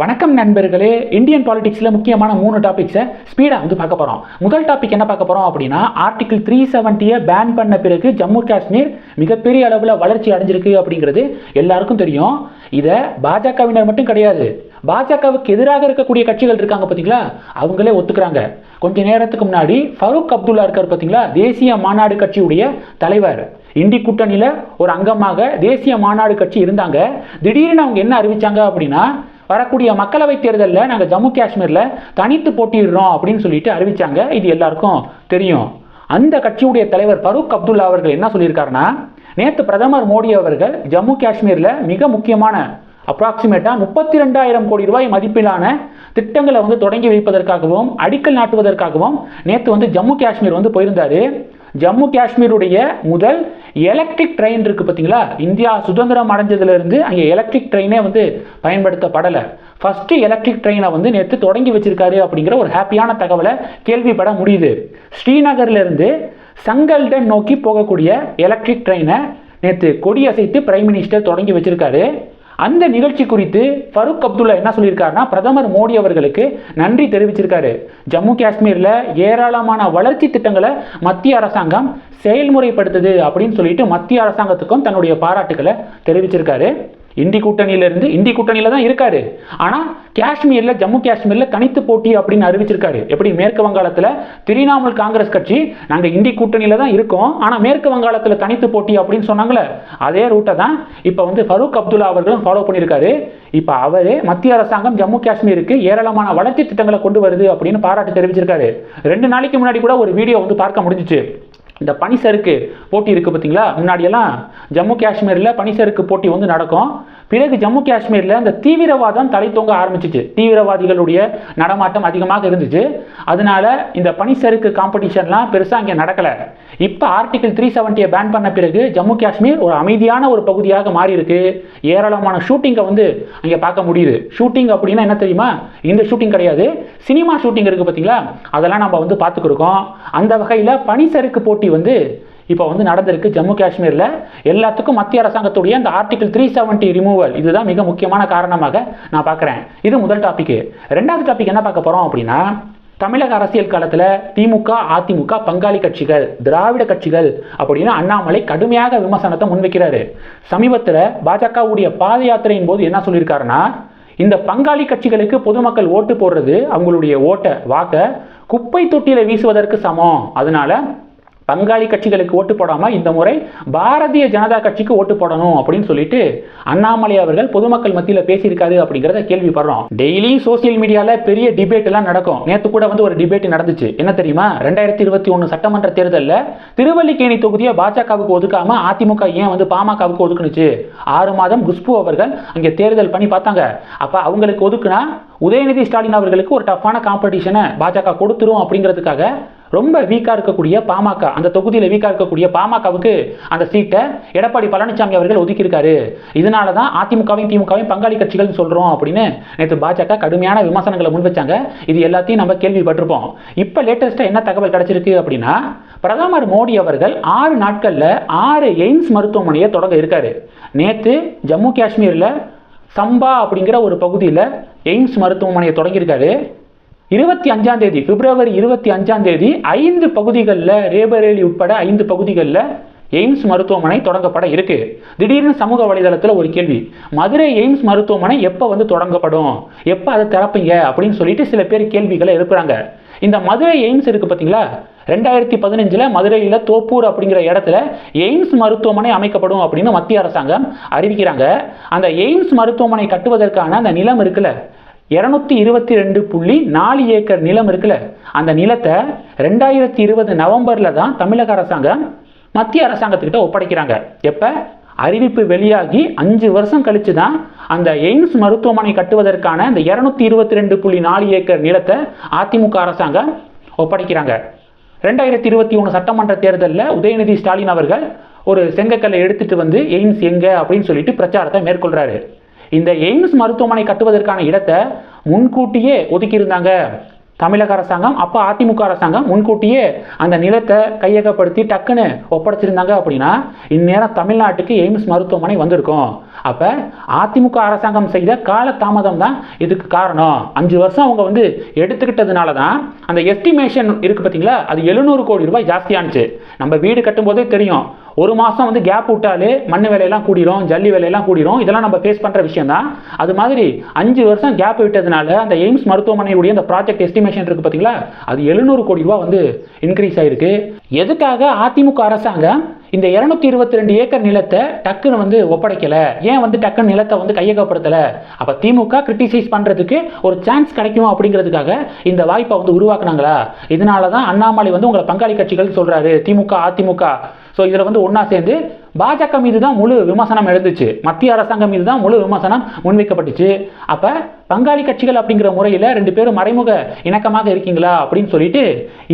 வணக்கம் நண்பர்களே. இந்தியன் பாலிடிக்ஸில் முக்கியமான மூணு டாபிக்ஸை ஸ்பீடாக வந்து பார்க்க போகிறோம் முதல் டாபிக் என்ன பார்க்க போகிறோம் அப்படின்னா ஆர்டிகிள் த்ரீ செவன்ட்டியை பேன் பண்ண பிறகு ஜம்மு காஷ்மீர் மிகப்பெரிய அளவில் வளர்ச்சி அடைஞ்சிருக்கு அப்படிங்கிறது எல்லாருக்கும் தெரியும். இதை பாஜகவினர் மட்டும் கிடையாது. பாஜகவுக்கு எதிராக இருக்கக்கூடிய கட்சிகள் இருக்காங்க பார்த்தீங்களா அவங்களே ஒத்துக்கிறாங்க. கொஞ்ச நேரத்துக்கு முன்னாடி ஃபரூக் அப்துல்லா இருக்கார் பார்த்தீங்களா தேசிய மாநாடு கட்சியுடைய தலைவர். இந்தி கூட்டணியில் ஒரு அங்கமாக தேசிய மாநாடு கட்சி இருந்தாங்க. திடீர்னு அவங்க என்ன அறிவிச்சாங்க அப்படின்னா வரக்கூடிய மக்களவைத் தேர்தலில் நாங்கள் ஜம்மு காஷ்மீரில் தனித்து போட்டிடுறோம் அப்படின்னு சொல்லிட்டு அறிவிச்சாங்க. இது எல்லாருக்கும் தெரியும். அந்த கட்சியுடைய தலைவர் ஃபருக் அப்துல்லா அவர்கள் என்ன சொல்லியிருக்காருன்னா நேற்று பிரதமர் மோடி அவர்கள் ஜம்மு காஷ்மீரில் மிக முக்கியமான அப்ராக்சிமேட்டாக முப்பத்தி ரெண்டாயிரம் கோடி ரூபாய் மதிப்பிலான திட்டங்களை வந்து தொடங்கி வைப்பதற்காகவும் அடிக்கல் நாட்டுவதற்காகவும் நேற்று வந்து ஜம்மு காஷ்மீர் வந்து போயிருந்தாரு. ஜம்மு காஷ்மீருடைய முதல் எலக்ட்ரிக் ட்ரெயின் இருக்குது பார்த்தீங்களா? இந்தியா சுதந்திரம் அடைஞ்சதுலேருந்து அங்கே எலக்ட்ரிக் ட்ரெயினே வந்து பயன்படுத்தப்படலை. ஃபஸ்ட்டு எலக்ட்ரிக் ட்ரெயினை வந்து நேற்று தொடங்கி வச்சிருக்காரு அப்படிங்கிற ஒரு ஹாப்பியான தகவலை கேள்விப்பட முடியுது. ஸ்ரீநகர்லேருந்து சங்கல்டன் நோக்கி போகக்கூடிய எலக்ட்ரிக் ட்ரெயினை நேற்று கொடியசைத்து பிரைம் மினிஸ்டர் தொடங்கி வச்சிருக்காரு. அந்த நிகழ்ச்சி குறித்து ஃபருக் அப்துல்லா என்ன சொல்லியிருக்காருன்னா பிரதமர் மோடி அவர்களுக்கு நன்றி தெரிவிச்சிருக்காரு. ஜம்மு காஷ்மீரில் ஏராளமான வளர்ச்சி திட்டங்களை மத்திய அரசாங்கம் செயல்முறைப்படுத்துது அப்படின்னு சொல்லிட்டு மத்திய அரசாங்கத்துக்கும் தன்னுடைய பாராட்டுகளை தெரிவிச்சிருக்காரு. இந்தி கூட்டணியிலிருந்து இந்தி கூட்டணியில் தான் இருக்காரு. ஆனால் காஷ்மீரில் ஜம்மு காஷ்மீரில் தனித்து போட்டி அப்படின்னு அறிவிச்சிருக்காரு. எப்படி? மேற்கு வங்காளத்தில் திரிணாமுல் காங்கிரஸ் கட்சி நாங்கள் இந்தி கூட்டணியில் தான் இருக்கோம். ஆனால் மேற்கு வங்காளத்தில் தனித்து போட்டி அப்படின்னு சொன்னாங்களே அதே ரூட்டை தான் இப்போ வந்து ஃபரூக் அப்துல்லா அவர்களும் ஃபாலோ பண்ணியிருக்காரு. இப்போ அவரே மத்திய அரசாங்கம் ஜம்மு காஷ்மீருக்கு ஏராளமான வளர்ச்சி திட்டங்களை கொண்டு வருது அப்படின்னு பாராட்டு தெரிவிச்சிருக்காரு. ரெண்டு நாளைக்கு முன்னாடி கூட ஒரு வீடியோ வந்து பார்க்க முடிஞ்சிச்சு. இந்த பனிசறுக்கு போட்டி இருக்குது பார்த்தீங்களா முன்னாடியெல்லாம் ஜம்மு காஷ்மீரில் பனிசறுக்கு போட்டி வந்து நடக்கும். பிறகு ஜம்மு காஷ்மீரில் இந்த தீவிரவாதம் தலை ஆரம்பிச்சிச்சு. தீவிரவாதிகளுடைய நடமாட்டம் அதிகமாக இருந்துச்சு. அதனால இந்த பனிசறுக்கு காம்படிஷன்லாம் பெருசாக இங்கே நடக்கலை. இப்போ ஆர்டிகிள் த்ரீ செவன்ட்டியை பேன் பண்ண பிறகு ஜம்மு காஷ்மீர் ஒரு அமைதியான ஒரு பகுதியாக மாறி இருக்கு ஏராளமான ஷூட்டிங்கை வந்து அங்கே பார்க்க முடியுது. ஷூட்டிங் அப்படின்னா என்ன தெரியுமா? இந்த ஷூட்டிங் கிடையாது. சினிமா ஷூட்டிங் இருக்குது பார்த்தீங்களா அதெல்லாம் நம்ம வந்து பார்த்துக்கிருக்கோம் அந்த வகையில் பனிசறுக்கு போட்டி வந்து இப்போ வந்து நடந்திருக்கு ஜம்மு காஷ்மீரில் எல்லாத்துக்கும் மத்திய அரசாங்கத்துடைய அந்த ஆர்டிகிள் த்ரீ செவன்ட்டி ரிமூவல் இதுதான் மிக முக்கியமான காரணமாக நான் பார்க்குறேன். இது முதல் டாபிக் ரெண்டாவது டாபிக் என்ன பார்க்க போகிறோம் அப்படின்னா தமிழக அரசியல் காலத்தில் திமுக அதிமுக பங்காளி கட்சிகள் திராவிட கட்சிகள் அப்படின்னு அண்ணாமலை கடுமையாக விமர்சனத்தை முன்வைக்கிறாரு. சமீபத்தில் பாஜகவுடைய பாத யாத்திரையின் போது என்ன சொல்லியிருக்காருன்னா இந்த பங்காளி கட்சிகளுக்கு பொதுமக்கள் ஓட்டு போடுறது அவங்களுடைய ஓட்டை வாக்கை குப்பை தொட்டியில் வீசுவதற்கு சமம். அதனால பங்காளி கட்சிகளுக்கு ஓட்டு போடாமல் இந்த முறை பாரதிய ஜனதா கட்சிக்கு ஓட்டு போடணும் அப்படின்னு சொல்லிட்டு அண்ணாமலை அவர்கள் பொதுமக்கள் மத்தியில் பேசியிருக்காரு அப்படிங்கிறத கேள்விப்படுறோம். டெய்லி சோசியல் மீடியாவில் பெரிய டிபேட் எல்லாம் நடக்கும். நேற்று கூட வந்து ஒரு டிபேட் நடந்துச்சு. என்ன தெரியுமா? ரெண்டாயிரத்தி இருபத்தி ஒன்று சட்டமன்ற தேர்தலில் திருவல்லிக்கேணி தொகுதியை பாஜகவுக்கு ஒதுக்காம அதிமுக ஏன் வந்து பாமகவுக்கு ஒதுக்குனுச்சு? ஆறு மாதம் குஷ்பு அவர்கள் அங்கே தேர்தல் பண்ணி பார்த்தாங்க. அப்போ அவங்களுக்கு ஒதுக்குனா உதயநிதி ஸ்டாலின் அவர்களுக்கு ஒரு டஃப்பான காம்படிஷனை பாஜக கொடுத்துரும் அப்படிங்கிறதுக்காக ரொம்ப வீக்காக இருக்கக்கூடிய பாமக அந்த தொகுதியில் வீக்காக இருக்கக்கூடிய பாமகவுக்கு அந்த சீட்டை எடப்பாடி பழனிசாமி அவர்கள் ஒதுக்கியிருக்காரு. இதனால தான் அதிமுகவையும் திமுகவையும் பங்காளி கட்சிகள்னு சொல்கிறோம் அப்படின்னு நேற்று பாஜக கடுமையான விமர்சனங்களை முன்வச்சாங்க இது எல்லாத்தையும் நம்ம கேள்விப்பட்டிருப்போம். இப்போ லேட்டஸ்ட்டாக என்ன தகவல் கிடச்சிருக்கு அப்படின்னா பிரதமர் மோடி அவர்கள் ஆறு நாட்களில் ஆறு எய்ம்ஸ் மருத்துவமனையை தொடங்க இருக்காரு. நேற்று ஜம்மு காஷ்மீரில் சம்பா அப்படிங்கிற ஒரு பகுதியில் எய்ம்ஸ் மருத்துவமனையை தொடங்கியிருக்காரு. இருபத்தி அஞ்சாம் தேதி பிப்ரவரி இருபத்தி அஞ்சாம் தேதி ஐந்து பகுதிகளில் ரேபரேலி உட்பட ஐந்து பகுதிகளில் எய்ம்ஸ் மருத்துவமனை தொடங்கப்பட இருக்கு. திடீர்னு சமூக வலைதளத்தில் ஒரு கேள்வி மதுரை எய்ம்ஸ் மருத்துவமனை எப்போ வந்து தொடங்கப்படும்? எப்போ அதை திறப்பீங்க? அப்படின்னு சொல்லிட்டு சில பேர் கேள்விகளை எழுப்புறாங்க. இந்த மதுரை எய்ம்ஸ் இருக்கு பார்த்தீங்களா ரெண்டாயிரத்தி பதினஞ்சில் மதுரையில் தோப்பூர் அப்படிங்கிற இடத்துல எய்ம்ஸ் மருத்துவமனை அமைக்கப்படும் அப்படின்னு மத்திய அரசாங்கம் அறிவிக்கிறாங்க. அந்த எய்ம்ஸ் மருத்துவமனை கட்டுவதற்கான அந்த நிலம் இருக்குல்ல இரநூத்தி இருபத்தி ரெண்டு புள்ளி நாலு ஏக்கர் நிலம் இருக்குல்ல. அந்த நிலத்தை ரெண்டாயிரத்தி இருபது நவம்பரில் தான் தமிழக அரசாங்கம் மத்திய அரசாங்கத்துக்கிட்ட ஒப்படைக்கிறாங்க. எப்போ? அறிவிப்பு வெளியாகி அஞ்சு வருஷம் கழிச்சு தான் அந்த எய்ம்ஸ் மருத்துவமனை கட்டுவதற்கான இந்த இரநூத்தி இருபத்தி ரெண்டு புள்ளி நாலு ஏக்கர் நிலத்தை அதிமுக அரசாங்கம் ஒப்படைக்கிறாங்க. ரெண்டாயிரத்தி இருபத்தி ஒன்று சட்டமன்ற தேர்தலில் உதயநிதி ஸ்டாலின் அவர்கள் ஒரு செங்கக்கல்லை எடுத்துட்டு வந்து எய்ம்ஸ் எங்க அப்படின்னு சொல்லிட்டு பிரச்சாரத்தை மேற்கொள்றாரு. இந்த எய்ம்ஸ் மருத்துவமனை கட்டுவதற்கான இடத்தை முன்கூட்டியே ஒதுக்கியிருந்தாங்க. தமிழக அரசாங்கம் அப்போ அதிமுக அரசாங்கம் முன்கூட்டியே அந்த நிலத்தை கையகப்படுத்தி டக்குன்னு ஒப்படைச்சிருந்தாங்க அப்படின்னா இந்நேரம் தமிழ்நாட்டுக்கு எய்ம்ஸ் மருத்துவமனை வந்திருக்கும். அப்போ அதிமுக அரசாங்கம் செய்த கால தாமதம் தான் இதுக்கு காரணம். அஞ்சு வருஷம் அவங்க வந்து எடுத்துக்கிட்டதுனால தான் அந்த எஸ்டிமேஷன் இருக்குது பார்த்தீங்களா அது எழுநூறு கோடி ரூபாய் ஜாஸ்தியானுச்சு. நம்ம வீடு கட்டும்போதே தெரியும். ஒரு மாதம் வந்து கேப் விட்டாலே மண் விலையெல்லாம் கூடிரும் ஜல்லி விலையெல்லாம் கூடிரும். இதெல்லாம் நம்ம ஃபேஸ் பண்ணுற விஷயம் தான் அது மாதிரி அஞ்சு வருஷம் கேப் விட்டதுனால அந்த எய்ம்ஸ் மருத்துவமனையுடைய அந்த ப்ராஜெக்ட் எஸ்டிமேஷன் இருக்குது பார்த்தீங்களா அது எழுநூறு கோடி ரூபா வந்து இன்க்ரீஸ் ஆயிருக்கு. எதுக்காக அதிமுக அரசாங்கம் இந்த இரநூத்தி இருபத்தி ரெண்டு ஏக்கர் நிலத்தை டக்குன்னு வந்து ஒப்படைக்கல? ஏன் வந்து டக்குன்னு நிலத்தை வந்து கையகப்படுத்தலை? அப்போ திமுக கிரிட்டிசைஸ் பண்ணுறதுக்கு ஒரு சான்ஸ் கிடைக்கும் அப்படிங்கிறதுக்காக இந்த வாய்ப்பை வந்து உருவாக்குனாங்களா? இதனால தான் அண்ணாமலை வந்து உங்களை பங்காளி கட்சிகள் சொல்கிறாரு திமுக அதிமுக. ஸோ இதில் வந்து ஒன்றா சேர்ந்து பாஜக மீது தான் முழு விமர்சனம் எழுந்துச்சு. மத்திய அரசாங்கம் மீது தான் முழு விமர்சனம் முன்வைக்கப்பட்டுச்சு. அப்போ பங்காளி கட்சிகள் அப்படிங்கிற முறையில் ரெண்டு பேரும் மறைமுக இணக்கமாக இருக்கீங்களா அப்படின்னு சொல்லிட்டு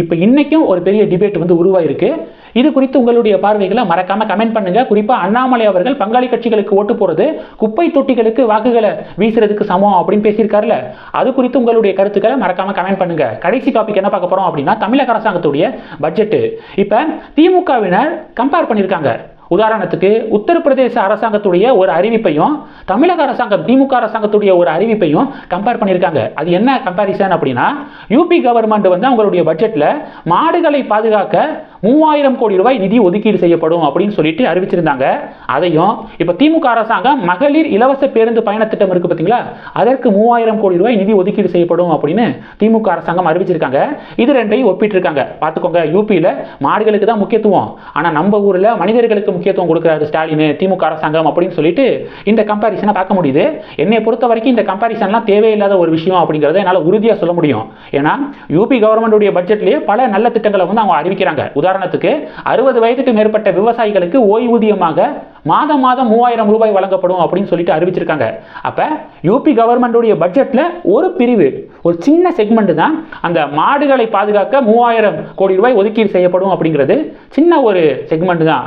இப்போ இன்றைக்கும் ஒரு பெரிய டிபேட் வந்து உருவாயிருக்கு. இது குறித்து உங்களுடைய பார்வைகளை மறக்காம கமெண்ட் பண்ணுங்க. குறிப்பா அண்ணாமலை அவர்கள் பங்காளி கட்சிகளுக்கு ஓட்டு போறது குப்பை தொட்டிகளுக்கு வாக்குகளை வீசுறதுக்கு சமம் அப்படின்னு பேசியிருக்காருல்ல. அது குறித்து உங்களுடைய கருத்துக்களை மறக்காம கமெண்ட் பண்ணுங்க. கடைசி டாபிக் என்ன பார்க்க போறோம் அப்படின்னா தமிழக அரசாங்கத்துடைய பட்ஜெட் இப்ப திமுகவினர் கம்பேர் பண்ணியிருக்காங்க. உதாரணத்துக்கு உத்தரப்பிரதேச அரசாங்கத்துடைய ஒரு அறிவிப்பையும் தமிழக அரசாங்கம் திமுக அரசாங்கத்துடைய ஒரு அறிவிப்பையும் கம்பேர் பண்ணியிருக்காங்க. அது என்ன கம்பேரிசன் அப்படின்னா யூபி கவர்மெண்ட் வந்து அவங்களுடைய பட்ஜெட்டில் மாடுகளை பாதுகாக்க மூவாயிரம் கோடி ரூபாய் நிதி ஒதுக்கீடு செய்யப்படும் அப்படின்னு சொல்லிட்டு அறிவிச்சிருந்தாங்க. அதையும் இப்போ திமுக அரசாங்கம் மகளிர் இலவச பேருந்து பயண திட்டம் இருக்கு பார்த்தீங்களா அதற்கு மூவாயிரம் கோடி ரூபாய் நிதி ஒதுக்கீடு செய்யப்படும் அப்படின்னு திமுக அரசாங்கம் அறிவிச்சிருக்காங்க. இது ரெண்டையும் ஒப்பிட்டிருக்காங்க. பார்த்துக்கோங்க யூபியில் மாடுகளுக்கு தான் முக்கியத்துவம். ஆனால் நம்ம ஊரில் மனிதர்களுக்கு முக்கியத்துவம் கொடுக்குறாரு ஸ்டாலின் திமுக அரசாங்கம் அப்படின்னு சொல்லிட்டு இந்த கம்பாரிசனை பார்க்க முடியுது. என்னை பொறுத்த வரைக்கும் இந்த கம்பாரிசன்லாம் தேவையில்லாத ஒரு விஷயம் அப்படிங்கிறத என்னால் உறுதியாக சொல்ல முடியும். ஏன்னா யூபி கவர்மெண்டுடைய பட்ஜெட்லேயே பல நல்ல திட்டங்களை வந்து அவங்க அறிவிக்கிறாங்க. உதாரணத்துக்கு அறுபது வயதுக்கு மேற்பட்ட விவசாயிகளுக்கு ஓய்வூதியமாக மாதம் மாதம் மூவாயிரம் ரூபாய் வழங்கப்படும் அப்படின்னு சொல்லிட்டு அறிவிச்சிருக்காங்க. அப்போ யூபி கவர்மெண்டுடைய பட்ஜெட்டில் ஒரு பிரிவு ஒரு சின்ன செக்மெண்ட் தான் அந்த மாடுகளை பாதுகாக்க மூவாயிரம் கோடி ரூபாய் ஒதுக்கீடு செய்யப்படும் அப்படிங்கிறது சின்ன ஒரு செக்மெண்ட் தான்.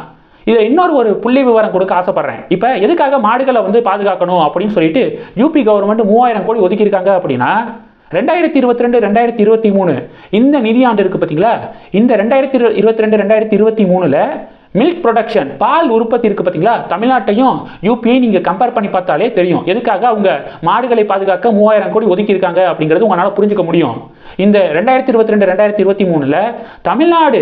இதில் இன்னொரு ஒரு புள்ளி விவரம் கொடுக்க ஆசைப்பட்றேன். இப்போ எதுக்காக மாடுகளை வந்து பாதுகாக்கணும் அப்படின்னு சொல்லிட்டு யூபி கவர்மெண்ட் மூவாயிரம் கோடி ஒதுக்கியிருக்காங்க அப்படின்னா ரெண்டாயிரத்தி இருபத்தி ரெண்டு ரெண்டாயிரத்தி இருபத்தி மூணு. இந்த நிதியாண்டு இருக்குது பார்த்தீங்களா? இந்த ரெண்டாயிரத்தி இருபத்தி ரெண்டு ரெண்டாயிரத்தி இருபத்தி மூணில் மில்க் ப்ரொடக்ஷன் பால் உற்பத்தி இருக்குது பார்த்தீங்களா? தமிழ்நாட்டையும் யூபியை நீங்கள் கம்பேர் பண்ணி பார்த்தாலே தெரியும். எதுக்காக அவங்க மாடுகளை பாதுகாக்க மூவாயிரம் கோடி ஒதுக்கியிருக்காங்க அப்படிங்கிறது உங்களால் புரிஞ்சுக்க முடியும். இந்த ரெண்டாயிரத்தி இருபத்தி ரெண்டு ரெண்டாயிரத்தி இருபத்தி மூணில் தமிழ்நாடு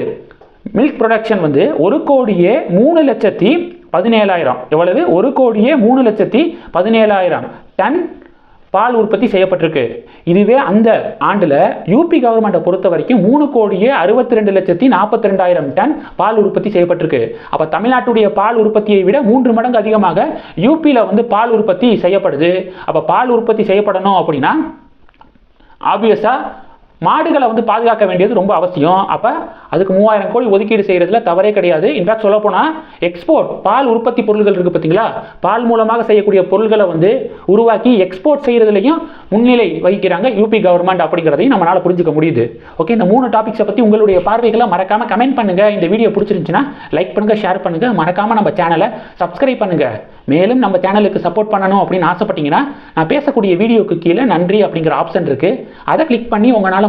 மில்க் ப்ரொடக்ஷன் வந்து ஒரு கோடியே மூணு லட்சத்தி பதினேழாயிரம். எவ்வளவு? ஒரு கோடியே மூணு லட்சத்தி பதினேழாயிரம். டன் பால் உற்பத்தி செய்யப்பட்டிருக்கு. இதுவே அந்த ஆண்டில் யூபி கவர்மெண்ட்டை பொறுத்த வரைக்கும் மூணு கோடியே அறுபத்தி ரெண்டு லட்சத்தி நாற்பத்தி ரெண்டாயிரம் டன் பால் உற்பத்தி செய்யப்பட்டிருக்கு. அப்போ தமிழ்நாட்டுடைய பால் உற்பத்தியை விட மூன்று மடங்கு அதிகமாக யூபியில் வந்து பால் உற்பத்தி செய்யப்படுது. அப்போ பால் உற்பத்தி செய்யப்படணும் அப்படின்னா ஆப்வியஸாக மாடுகளை வந்து பாதுகாக்க வேண்டியது ரொம்ப அவசியம். அப்போ அதுக்கு மூவாயிரம் கோடி ஒதுக்கீடு செய்கிறதுல தவறே கிடையாது. இன்ஃபேக்ட் சொல்ல போனால் எக்ஸ்போர்ட் பால் உற்பத்தி பொருள்கள் இருக்குது பார்த்தீங்களா? பால் மூலமாக செய்யக்கூடிய பொருள்களை வந்து உருவாக்கி எக்ஸ்போர்ட் செய்கிறதுலையும் முன்னிலை வகிக்கிறாங்க யூபி கவர்மெண்ட் அப்படிங்கிறதையும் நம்மளால் புரிஞ்சுக்க முடியுது. ஓகே இந்த மூணு டாபிக்ஸை பற்றி உங்களுடைய பார்வைகளை மறக்காமல் கமெண்ட் பண்ணுங்கள் இந்த வீடியோ பிடிச்சிருந்துச்சுன்னா லைக் பண்ணுங்கள் ஷேர் பண்ணுங்கள் மறக்காமல் நம்ம சேனலை சப்ஸ்கிரைப் பண்ணுங்கள் மேலும் நம்ம சேனலுக்கு சப்போர்ட் பண்ணணும் அப்படின்னு ஆசைப்பட்டீங்கன்னா நான் பேசக்கூடிய வீடியோக்கு கீழே நன்றி அப்படிங்கிற ஆப்ஷன் இருக்குது அதை கிளிக் பண்ணி உங்களால்